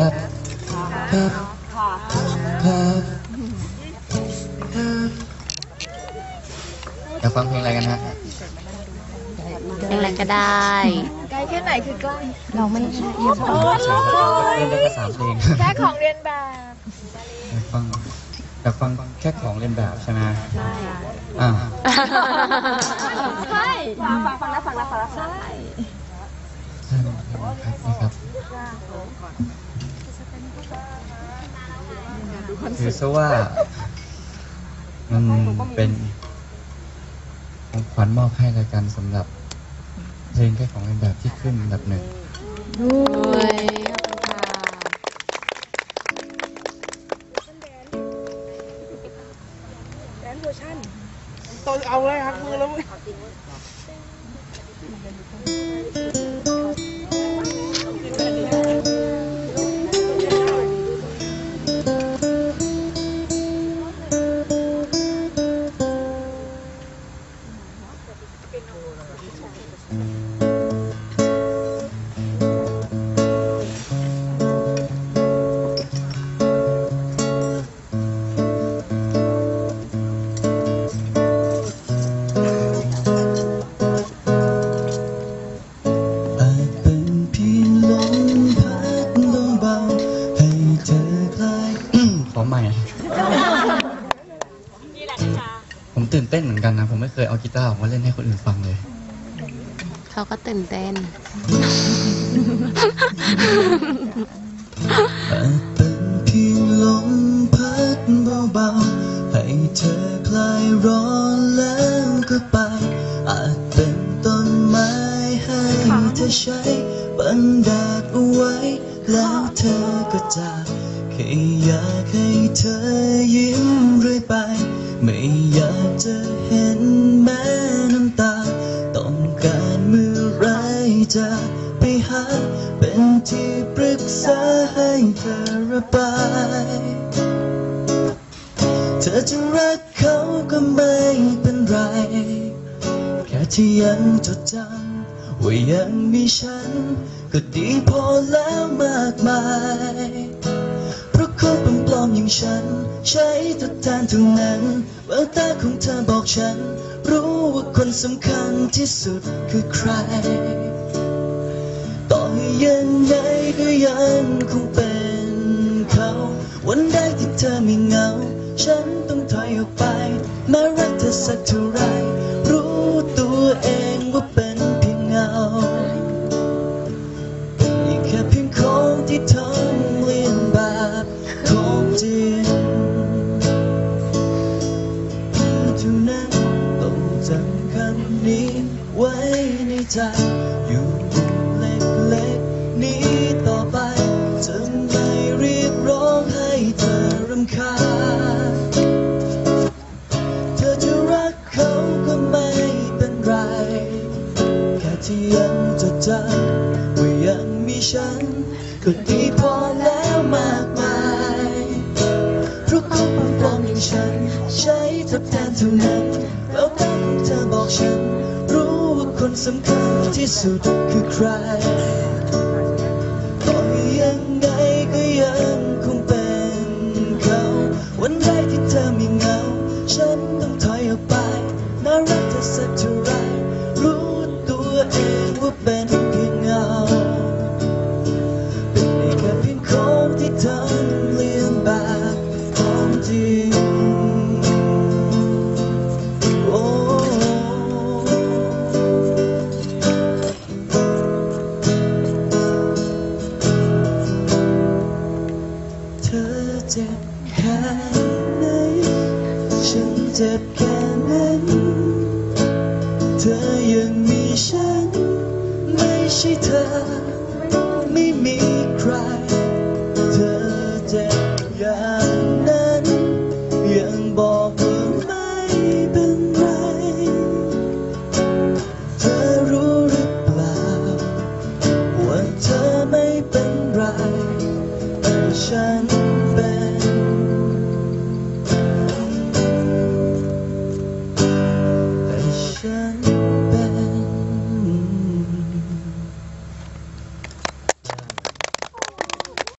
ครับครับครับอยากฟังเพลงอะไรกันฮะเพลงอะไรก็ได้ ไกลแค่ไหนคือใกล้เราไม่ใช่เฉยๆเล่นได้แค่สาเพลงแค่ของเรียนแบบอยากฟังอยากฟังแค่ของเล่นแบบใช่ไหมใช่อ่าใช่ฟังฟังฟังแล้วฟังแล้วฟังแล้วใช่ใช่ครับนี่ครับ ถือซะว่า มันเป็นของขวัญมอบให้รายการสำหรับเพลงแค่ของเล่นแบบที่ขึ้นอันดับหนึ่งโอ้ยขอบคุณค่ะตอนเอาเลยหักมือแล้ว ขอใหม่ผมตื่นเต้นเหมือนกันนะ ผมไม่เคยเอากีตาร์ออกมาเล่นให้คนอื่นฟังเลย เขาก็ตื่นเต้น อาจเป็นเพียงลมพัดเบาๆ ให้เธอคลายร้อนแล้วก็ไป อาจเป็นต้นไม้ให้เธอใช้ บังแดดเอาไว้ แล้วเธอก็จาก แค่อยากให้เธอยิ้มเรื่อยไป ไม่อยากจะเห็นแม้น้ำตา ต้องการเมื่อไรจะไปหา เป็นที่ปรึกษาให้เธอระบาย เธอจะรักเขาก็ไม่เป็นไร แค่ที่ยังจดจำว่ายังมีฉัน ก็ดีพอแล้วมากมาย ฉัน ใช้ทดแทนเท่านั้นแววตาของเธอบอกฉัน รู้ว่าคนสำคัญที่สุดคือใคร ต่อให้ยังไงก็ยังคงเป็นเขา วันใดที่เธอไม่เหงา ฉันต้องถอยออกไปแม้รักเธอสักเท่าไรรู้ตัวเองว่าเป็นเพียงเงาอีกแค่เพียงของที่ทำเนี้ไว้ในใจอยู่เล็กๆนี้ต่อไปจะไม่เรียกร้องให้เธอรำคาญเธอจะรักเขาก็ไม่เป็นไร แค่ที่ยังจดจำว่ายังมีฉันก็ดีพอแล้วมากมายเพราะคนปลอมๆอย่างฉัน ใช้ทดแทนเท่านั้นแล้ว เธอบอกฉัน รู้ว่าคนสำคัญที่สุดคือใคร เจ็บแค่ไหน ฉันเจ็บแค่นั้น เธอยังมีฉัน ไม่ใช่เธอ ไม่มีใคร เธอเจ็บอย่างนั้น ยังบอกว่าไม่เป็นไร เธอรู้หรือเปล่า ว่าเธอไม่เป็นไรแต่ฉัน